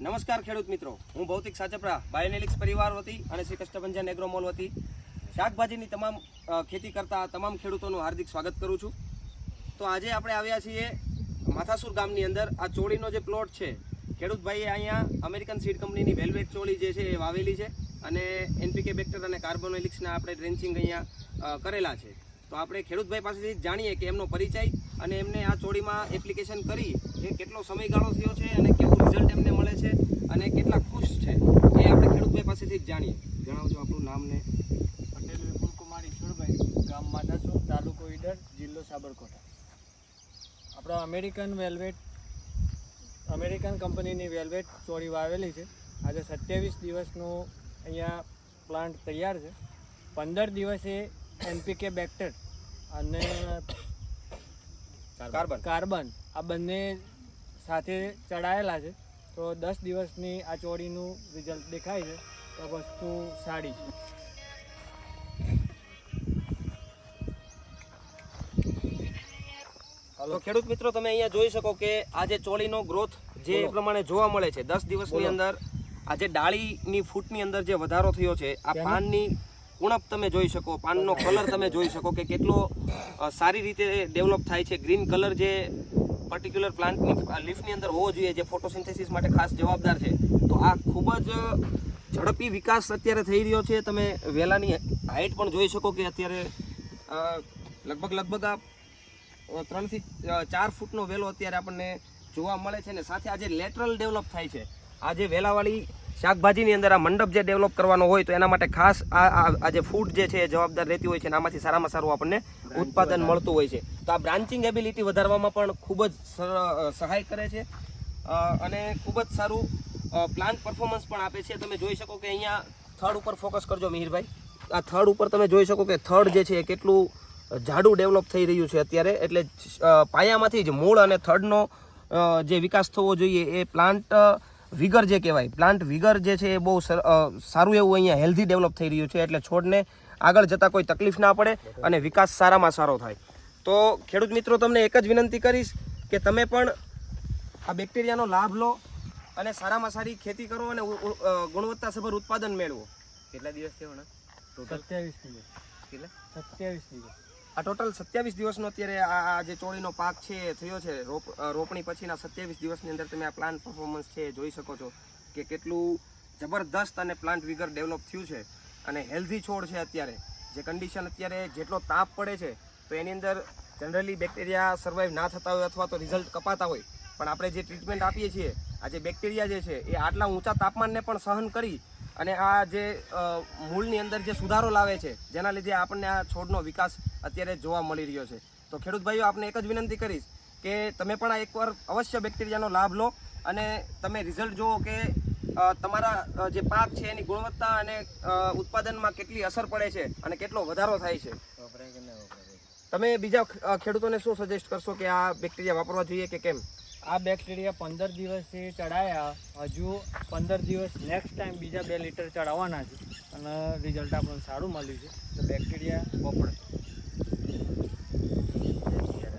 નમસ્કાર ખેડૂત મિત્રો. હું ભૌતિક સાચપરા બાયોનેલિક્સ પરિવાર વતી અને શ્રી કષ્ટભંજન એગ્રોમોલ વતી. શાકભાજીની તમામ ખેતી કરતા તમામ ખેડૂતોનું હાર્દિક સ્વાગત કરું છું. તો આજે આપણે આવ્યા છીએ માથાસુર ગામની અંદર. આ ચોળીનો જે પ્લોટ છે ખેડૂત ભાઈએ અહીંયા અમેરિકન સીડ કંપનીની વેલ્વેટ ચોળી જે છે એ વાવેલી છે અને એનપીકે બેક્ટર અને કાર્બોનેલિક્સના આપણે ડ્રેન્ચિંગ અહીંયા કરેલા છે. તો આપણે ખેડૂતભાઈ પાસેથી જાણીએ કે એમનો પરિચય અને એમને આ ચોડીમાં એપ્લિકેશન કરી એ કેટલો સમયગાળો થયો છે અને કેવું રિઝલ્ટ એમને મળે છે અને કેટલા ખુશ છે એ આપણે ખેડૂતભાઈ પાસેથી જાણીએ. જણાવજો આપણું નામ ને. પટેલ વિપુલ કુમાર ઈશ્વરભાઈ ગામ માધાસુર, તાલુકો ઈડર, જિલ્લો સાબરકોટા આપણો અમેરિકન વેલ્વેટ અમેરિકન કંપનીની વેલ્વેટ ચોરી વાવેલી છે. આજે સત્યાવીસ દિવસનું અહીંયા પ્લાન્ટ તૈયાર છે. પંદર દિવસે એનપીકે બેક્ટર અને કાર્બન. કાર્બન. આ બંને સાથે ચડાયેલા છે. તો દસ દિવસની આ ચોળીનું રિઝલ્ટ દેખાય છે. તો વસ્તુ સારી છે. તો ખેડૂત મિત્રો તમે અહીંયા જોઈ શકો કે આ જે ચોળીનો ગ્રોથ જે પ્રમાણે જોવા મળે છે. દસ દિવસની અંદર આ જે ડાળીની ફૂટની અંદર જે વધારો થયો છે આ? પાનની ઉણપ તમે જોઈ શકો, પાનનો કલર તમે જોઈ શકો કે કેટલો સારી રીતે ડેવલપ થાય છે. ગ્રીન કલર જે પર્ટિક્યુલર પ્લાન્ટની લીફની અંદર હોવો જોઈએ, જે ફોટોસિન્થેસિસ માટે ખાસ જવાબદાર છે. તો આ ખૂબ જ ઝડપી વિકાસ અત્યારે થઈ રહ્યો છે. તમે વેલાની હાઇટ પણ જોઈ શકો કે અત્યારે લગભગ લગભગ આ ત્રણથી ચાર ફૂટનો વેલો અત્યારે આપણને જોવા મળે છે ને સાથે આ જે લેટરલ ડેવલપ થાય છે. આ જે વેલાવાળી શાકભાજીની અંદર આ મંડપ જે ડેવલપ કરવાનો હોય તો એના માટે ખાસ આ જે ફૂડ જે છે એ જવાબદાર રહેતી હોય છે અને આમાંથી સારામાં સારું આપણને ઉત્પાદન મળતું હોય છે. તો આ બ્રાન્ચિંગ એબિલિટી વધારવામાં પણ ખૂબ જ સર- સહાય કરે છે. અને ખૂબ જ સારું પ્લાન્ટ પરફોર્મન્સ પણ આપે છે. તમે જોઈ શકો કે અહીંયા થર્ડ ઉપર ફોકસ કરજો મિહિરભાઈ. આ થર્ડ ઉપર તમે જોઈ શકો કે થર્ડ જે છે એ કેટલું જાડું ડેવલપ થઈ રહ્યું છે અત્યારે. એટલે પાયામાંથી જ મૂળ અને થર્ડનો જે વિકાસ થવો જોઈએ એ પ્લાન્ટ વિગર જે કહેવાય પ્લાન્ટ વિગર જે છે એ બહુ સારું એવું અહીંયા હેલ્ધી ડેવલપ થઈ રહ્યું છે એટલે છોડને આગળ જતાં કોઈ તકલીફ ના પડે અને વિકાસ સારામાં સારો થાય. તો ખેડૂત મિત્રો તમને એક જ વિનંતી કરીશ કે તમે પણ આ બેક્ટેરિયાનો લાભ લો અને સારામાં સારી ખેતી કરો અને ગુણવત્તાસભર ઉત્પાદન મેળવો. કેટલા દિવસ થયો સત્યાવીસ દિવસ. કેટલા? સત્યાવીસ દિવસ. આ ટોટલ સત્યાવીસ દિવસનો અત્યારે આ જે ચોળીનો પાક છે થયો છે. રોપ રોપણી પછીના સત્યાવીસ દિવસની અંદર તમે આ પ્લાન્ટ પરફોર્મન્સ છે જોઈ શકો છો કે કેટલું જબરદસ્ત અને પ્લાન્ટ વિગર ડેવલપ થયું છે અને હેલ્ધી છોડ છે અત્યારે. જે કન્ડિશન અત્યારે જેટલો તાપ પડે છે, તો એની અંદર જનરલી બેક્ટેરિયા સર્વાઈવ ના થતા હોય અથવા તો રિઝલ્ટ કપાતા હોય. પણ આપણે જે ટ્રીટમેન્ટ આપીએ છીએ, આ જે બેક્ટેરિયા જે છે, એ આટલા ઊંચા તાપમાનને પણ સહન કરી અને આ જે મૂળની અંદર જે સુધારો લાવે છે, જેના લીધે આપણને આ છોડનો વિકાસ અત્યારે જોવા મળી રહ્યો છે. તો ખેડૂત ભાઈઓ, આપને એક જ વિનંતી કરીશ કે તમે પણ આ એકવાર અવશ્ય બેક્ટેરિયાનો લાભ લો અને તમે રિઝલ્ટ જુઓ કે તમારા જે પાક છે એની ગુણવત્તા અને ઉત્પાદનમાં કેટલી અસર પડે છે અને કેટલો વધારો થાય છે. તમે બીજા ખેડૂતોને શું સજેસ્ટ કરશો કે આ બેક્ટેરિયા વાપરવા જોઈએ કે કેમ? આ બેક્ટેરિયા પંદર દિવસથી ચડાયા. હજુ પંદર દિવસ નેક્સ્ટ ટાઈમ બીજા બે લીટર ચડાવવાના છે. અને રિઝલ્ટ આપણને સારું મળ્યું છે. તો બેક્ટેરિયા વપરાય